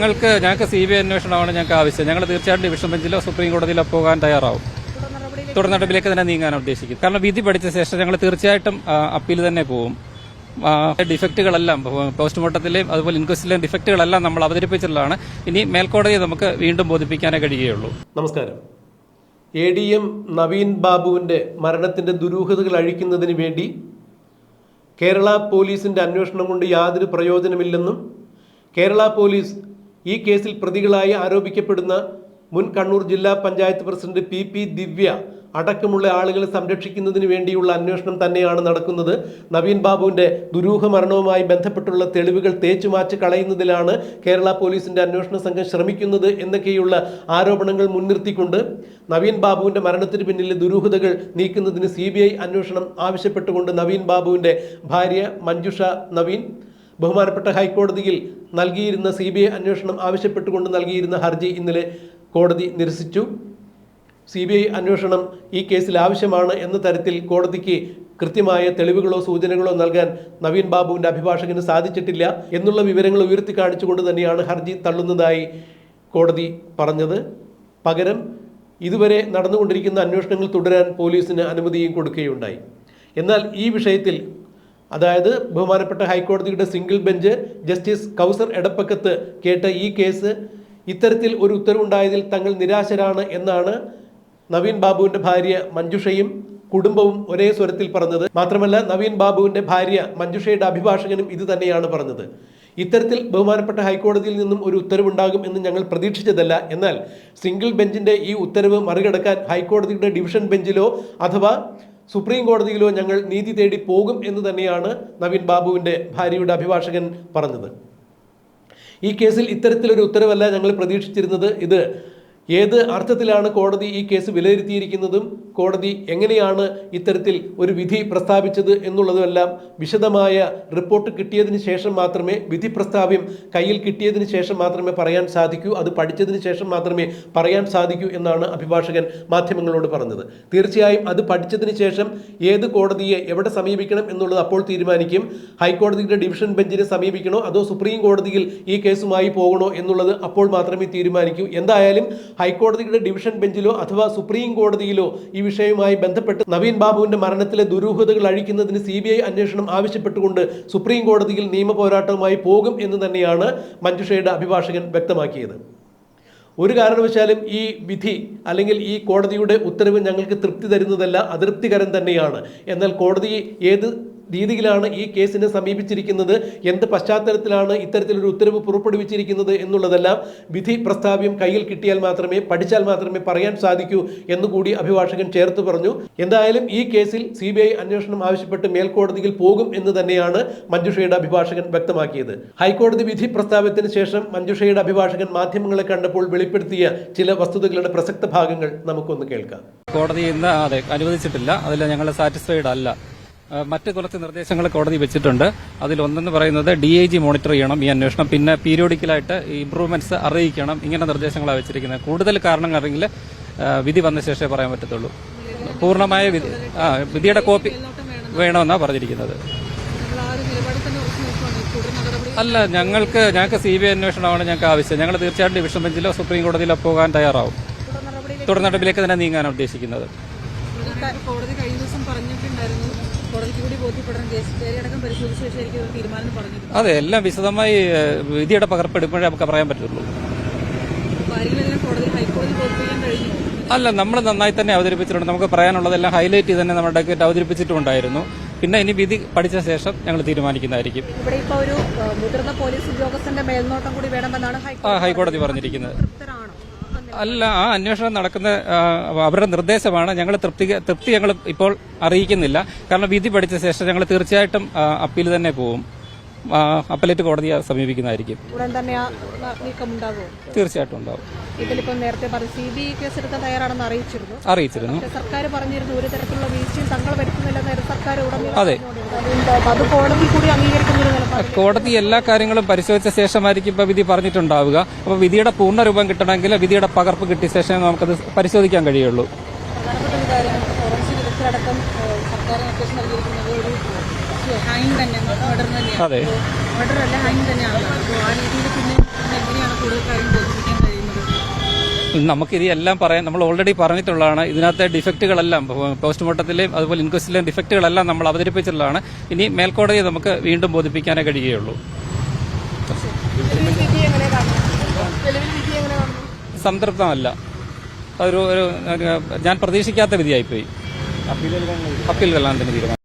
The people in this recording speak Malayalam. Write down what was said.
ഞങ്ങൾക്ക് ഞങ്ങൾക്ക് സി ബി ഐ അന്വേഷണമാണ് ഞങ്ങൾക്ക് ആവശ്യം. ഞങ്ങൾ തീർച്ചയായിട്ടും ഡിവിഷൻ ബെഞ്ചിലോ സുപ്രീം കോടതിയിലോ പോകാൻ തയ്യാറാവും. തുടർ നടപടിയിലേക്ക് തന്നെ നീങ്ങാൻ ഉദ്ദേശിക്കും കാരണം വിധി പഠിച്ച ശേഷം ഞങ്ങൾ തീർച്ചയായിട്ടും അപ്പീൽ തന്നെ പോവും. ഡിഫക്റ്റുകളെല്ലാം പോസ്റ്റ്മോർട്ടത്തിലെയും അതുപോലെ ഇൻക്വസ്റ്റിലെയും ഡിഫക്റ്റുകളെല്ലാം നമ്മൾ അവതരിപ്പിച്ചിട്ടുള്ളതാണ്. ഇനി മേൽക്കോടതിയെ നമുക്ക് വീണ്ടും ബോധിപ്പിക്കാനേ കഴിയുകയുള്ളൂ. നമസ്കാരം. എ ഡി എം നവീൻ ബാബുവിന്റെ മരണത്തിന്റെ ദുരൂഹതകൾ അഴിക്കുന്നതിന് വേണ്ടി കേരള പോലീസിന്റെ അന്വേഷണം കൊണ്ട് യാതൊരു പ്രയോജനമില്ലെന്നും കേരള പോലീസ് ഈ കേസിൽ പ്രതികളായി ആരോപിക്കപ്പെടുന്ന മുൻ കണ്ണൂർ ജില്ലാ panchayat president P P Divya അടക്കമുള്ള ആളുകളെ സംരക്ഷിക്കുന്നതിന് വേണ്ടിയുള്ള അന്വേഷണം തന്നെയാണ് നടക്കുന്നത്. നവീൻ ബാബുവിന്റെ ദുരൂഹ മരണവുമായി ബന്ധപ്പെട്ടുള്ള തെളിവുകൾ തേച്ചു മാച്ച് കളയുന്നതിലാണ് കേരള പോലീസിന്റെ അന്വേഷണ സംഘം ശ്രമിക്കുന്നത് എന്നൊക്കെയുള്ള ആരോപണങ്ങൾ മുൻനിർത്തിക്കൊണ്ട് നവീൻ ബാബുവിന്റെ മരണത്തിന് പിന്നിലെ ദുരൂഹതകൾ നീക്കുന്നതിന് സി അന്വേഷണം ആവശ്യപ്പെട്ടുകൊണ്ട് നവീൻ ബാബുവിന്റെ ഭാര്യ മഞ്ജുഷ നവീൻ ബഹുമാനപ്പെട്ട ഹൈക്കോടതിയിൽ നൽകിയിരുന്ന സി ബി ഐ അന്വേഷണം ആവശ്യപ്പെട്ടുകൊണ്ട് നൽകിയിരുന്ന ഹർജി ഇന്നലെ കോടതി നിരസിച്ചു. സി ബി ഐ അന്വേഷണം ഈ കേസിൽ ആവശ്യമാണ് എന്ന തരത്തിൽ കോടതിക്ക് കൃത്യമായ തെളിവുകളോ സൂചനകളോ നൽകാൻ നവീൻ ബാബുവിന്റെ അഭിഭാഷകന് സാധിച്ചിട്ടില്ല എന്നുള്ള വിവരങ്ങൾ ഉയർത്തി കാണിച്ചുകൊണ്ട് തന്നെയാണ് ഹർജി തള്ളുന്നതായി കോടതി പറഞ്ഞത്. പകരം ഇതുവരെ നടന്നുകൊണ്ടിരിക്കുന്ന അന്വേഷണങ്ങൾ തുടരാൻ പോലീസിന് അനുമതിയും കൊടുക്കുകയുണ്ടായി. എന്നാൽ ഈ വിഷയത്തിൽ അതായത് ബഹുമാനപ്പെട്ട ഹൈക്കോടതിയുടെ single bench justice Kauser Edappakath കേട്ട ഈ കേസ് ഇത്തരത്തിൽ ഒരു ഉത്തരവുണ്ടായതിൽ തങ്ങൾ നിരാശരാണ് എന്നാണ് നവീൻ ബാബുവിന്റെ ഭാര്യ മഞ്ജുഷയും കുടുംബവും ഒരേ സ്വരത്തിൽ പറഞ്ഞത്. മാത്രമല്ല നവീൻ ബാബുവിന്റെ ഭാര്യ മഞ്ജുഷയുടെ അഭിഭാഷകനും ഇത് തന്നെയാണ് പറഞ്ഞത്. ഇത്തരത്തിൽ ബഹുമാനപ്പെട്ട ഹൈക്കോടതിയിൽ നിന്നും ഒരു ഉത്തരവുണ്ടാകും എന്ന് ഞങ്ങൾ പ്രതീക്ഷിച്ചതല്ല. എന്നാൽ സിംഗിൾ ബെഞ്ചിന്റെ ഈ ഉത്തരവ് മറികടക്കാൻ ഹൈക്കോടതിയുടെ ഡിവിഷൻ ബെഞ്ചിലോ അഥവാ സുപ്രീം കോടതിയിലോ ഞങ്ങൾ നീതി തേടി പോകും എന്ന് തന്നെയാണ് നവീൻ ബാബുവിന്റെ ഭാര്യയുടെ അഭിഭാഷകൻ പറഞ്ഞത്. ഈ കേസിൽ ഇത്തരത്തിലൊരു ഉത്തരവല്ല ഞങ്ങൾ പ്രതീക്ഷിച്ചിരുന്നത്. ഇത് ഏത് അർത്ഥത്തിലാണ് കോടതി ഈ കേസ് വിലയിരുത്തിയിരിക്കുന്നതും കോടതി എങ്ങനെയാണ് ഇത്തരത്തിൽ ഒരു വിധി പ്രസ്താവിച്ചത് എന്നുള്ളതുമെല്ലാം വിശദമായ റിപ്പോർട്ട് കിട്ടിയതിന് ശേഷം മാത്രമേ വിധി പ്രസ്താവ്യം കയ്യിൽ കിട്ടിയതിന് ശേഷം മാത്രമേ പറയാൻ സാധിക്കൂ അത് പഠിച്ചതിന് ശേഷം മാത്രമേ പറയാൻ സാധിക്കൂ എന്നാണ് അഭിഭാഷകൻ മാധ്യമങ്ങളോട് പറഞ്ഞത്. തീർച്ചയായും അത് പഠിച്ചതിന് ശേഷം ഏത് കോടതിയെ എവിടെ സമീപിക്കണം എന്നുള്ളത് അപ്പോൾ തീരുമാനിക്കും. ഹൈക്കോടതിയുടെ ഡിവിഷൻ ബെഞ്ചിനെ സമീപിക്കണോ അതോ സുപ്രീം കോടതിയിൽ ഈ കേസുമായി പോകണോ എന്നുള്ളത് അപ്പോൾ മാത്രമേ തീരുമാനിക്കൂ. എന്തായാലും ഹൈക്കോടതിയുടെ ഡിവിഷൻ ബെഞ്ചിലോ അഥവാ സുപ്രീം കോടതിയിലോ ഈ വിഷയവുമായി ബന്ധപ്പെട്ട് നവീൻ ബാബുവിന്റെ മരണത്തിലെ ദുരൂഹതകൾ അഴിക്കുന്നതിന് സി അന്വേഷണം ആവശ്യപ്പെട്ടുകൊണ്ട് സുപ്രീം കോടതിയിൽ നിയമ പോരാട്ടവുമായി പോകും എന്ന് തന്നെയാണ് മഞ്ജുഷയുടെ അഭിഭാഷകൻ വ്യക്തമാക്കിയത്. ഒരു കാരണവശാലും ഈ വിധി അല്ലെങ്കിൽ ഈ കോടതിയുടെ ഉത്തരവ് ഞങ്ങൾക്ക് തൃപ്തി തരുന്നതല്ല അതൃപ്തികരം തന്നെയാണ്. എന്നാൽ കോടതി ഏത് രീതിയിലാണ് ഈ കേസിനെ സമീപിച്ചിരിക്കുന്നത് എന്ത് പശ്ചാത്തലത്തിലാണ് ഇത്തരത്തിലൊരു ഉത്തരവ് പുറപ്പെടുവിച്ചിരിക്കുന്നത് എന്നുള്ളതെല്ലാം വിധി പ്രസ്താവ്യം കയ്യിൽ കിട്ടിയാൽ മാത്രമേ പഠിച്ചാൽ മാത്രമേ പറയാൻ സാധിക്കൂ എന്നുകൂടി അഭിഭാഷകൻ ചേർത്ത് പറഞ്ഞു. എന്തായാലും ഈ കേസിൽ സി അന്വേഷണം ആവശ്യപ്പെട്ട് മേൽക്കോടതിയിൽ പോകും എന്ന് തന്നെയാണ് മഞ്ജുഷയുടെ അഭിഭാഷകൻ വ്യക്തമാക്കിയത്. ഹൈക്കോടതി വിധി പ്രസ്താവത്തിന് ശേഷം മഞ്ജുഷയുടെ അഭിഭാഷകൻ മാധ്യമങ്ങളെ കണ്ടപ്പോൾ വെളിപ്പെടുത്തിയ ചില വസ്തുതകളുടെ പ്രസക്ത ഭാഗങ്ങൾ നമുക്കൊന്ന് കേൾക്കാം. കോടതി ഇന്ന് അതെ അനുവദിച്ചിട്ടില്ല. അതിൽ ഞങ്ങൾ സാറ്റിസ്ഫൈഡ് അല്ല. മറ്റ് കുറച്ച് നിർദ്ദേശങ്ങൾ കോടതി വെച്ചിട്ടുണ്ട്. അതിലൊന്നെന്ന് പറയുന്നത് ഡി ഐ ജി മോണിറ്റർ ചെയ്യണം ഈ അന്വേഷണം. പിന്നെ പീരിയോഡിക്കലായിട്ട് ഇംപ്രൂവ്മെന്റ്സ് അറിയിക്കണം. ഇങ്ങനെ നിർദ്ദേശങ്ങളാണ് വെച്ചിരിക്കുന്നത്. കൂടുതൽ കാരണങ്ങളെങ്കിൽ വിധി വന്ന ശേഷമേ പറയാൻ പറ്റത്തുള്ളൂ. പൂർണമായ വിധി ആ വിധിയുടെ കോപ്പി വേണമെന്നാണ് പറഞ്ഞിരിക്കുന്നത്. അല്ല ഞങ്ങൾക്ക് ഞങ്ങൾക്ക് സി ബി ഐ അന്വേഷണമാണ് ഞങ്ങൾക്ക് ആവശ്യം. ഞങ്ങൾ തീർച്ചയായിട്ടും ഡിവിഷൻ ബെഞ്ചിലോ സുപ്രീം കോടതിയിലോ പോകാൻ തയ്യാറാവും. തുടർ നടപടിയിലേക്ക് തന്നെ നീങ്ങാനാണ് ഉദ്ദേശിക്കുന്നത്. കോടതി കഴിഞ്ഞ ദിവസം പറഞ്ഞിട്ടുണ്ടായിരുന്നു. അതെ എല്ലാം വിശദമായി വിധിയുടെ പകർപ്പെടുമ്പോഴേ നമുക്ക് പറയാൻ പറ്റുള്ളൂ അല്ല നമ്മൾ നന്നായി തന്നെ അവതരിപ്പിച്ചിട്ടുണ്ട്. നമുക്ക് പറയാനുള്ളതെല്ലാം ഹൈലൈറ്റ് ചെയ്ത് തന്നെ നമ്മുടെ ഡക്കറ്റ് അവതരിപ്പിച്ചിട്ടുണ്ടായിരുന്നു. പിന്നെ ഇനി വിധി പഠിച്ച ശേഷം ഞങ്ങൾ തീരുമാനിക്കുന്നതായിരിക്കും. മുതിർന്ന പോലീസ് ഉദ്യോഗസ്ഥന്റെ മേൽനോട്ടം കൂടി വേണമെന്നാണ് ഹൈക്കോടതി പറഞ്ഞിരിക്കുന്നത്. അല്ല ആ അന്വേഷണം നടക്കുന്ന അവരുടെ നിർദ്ദേശമാണ്. ഞങ്ങൾ തൃപ്തി തൃപ്തി ഞങ്ങൾ ഇപ്പോൾ അറിയിക്കുന്നില്ല. കാരണം വിധി പഠിച്ച ശേഷം ഞങ്ങൾ തീർച്ചയായിട്ടും അപ്പീൽ തന്നെ പോവും. അപ്പലേറ്റ് കോടതിയെ സമീപിക്കുന്നതായിരിക്കും. ഉടൻ തന്നെ ആ നീക്കം ഉണ്ടാകുമോ തീർച്ചയായിട്ടും ഉണ്ടാവും ഇതിലിപ്പം നേരത്തെ പറഞ്ഞു സി ബി കേസ് എടുക്കാൻ തയ്യാറാണെന്ന് അറിയിച്ചിരുന്നു. അറിയിച്ചിരുന്നു. പക്ഷേ സർക്കാർ പറഞ്ഞിരുന്നു ഒരു തരത്തിലുള്ള വീഴ്ചയും തങ്ങൾ വരുത്തുന്നില്ലെന്ന് സർക്കാർ ഉടനെ അതെ. അത് കോടതി കൂടി അംഗീകരിക്കുന്ന ഒരു നിലപാട് കോടതി എല്ലാ കാര്യങ്ങളും പരിശോധിച്ച ശേഷമായിരിക്കും ഇപ്പോൾ വിധി പറഞ്ഞിട്ടുണ്ടാവുക. അപ്പോൾ വിധിയുടെ പൂർണ രൂപം കിട്ടണമെങ്കിൽ വിധിയുടെ പകർപ്പ് കിട്ടിയ ശേഷം നമുക്കത് പരിശോധിക്കാൻ കഴിയുള്ളൂ. പ്രധാനപ്പെട്ട ഒരു കാര്യമാണ് ഫോറൻസിക് വിദഗ്ധരടക്കം ഏഹ്, നിർദ്ദേശം നൽകിയിരിക്കുന്നത് ഒരു അതെ. നമുക്കിത് എല്ലാം പറയാം നമ്മൾ ഓൾറെഡി പറഞ്ഞിട്ടുള്ളതാണ്. ഇതിനകത്തെ ഡിഫക്റ്റുകളെല്ലാം പോസ്റ്റ്മോർട്ടത്തിലെയും അതുപോലെ ഇൻക്വസ്റ്റിലെയും ഡിഫക്റ്റുകളെല്ലാം നമ്മൾ അവതരിപ്പിച്ചിട്ടുള്ളതാണ്. ഇനി മേൽക്കോടതിയെ നമുക്ക് വീണ്ടും ബോധിപ്പിക്കാനേ കഴിയുകയുള്ളൂ. സംതൃപ്തമല്ല. അതൊരു ഒരു ഞാൻ പ്രതീക്ഷിക്കാത്ത വിധിയായിപ്പോയി. അപ്പീൽ കല്ലാണ്ടിന് തന്നെ തീരുമാനം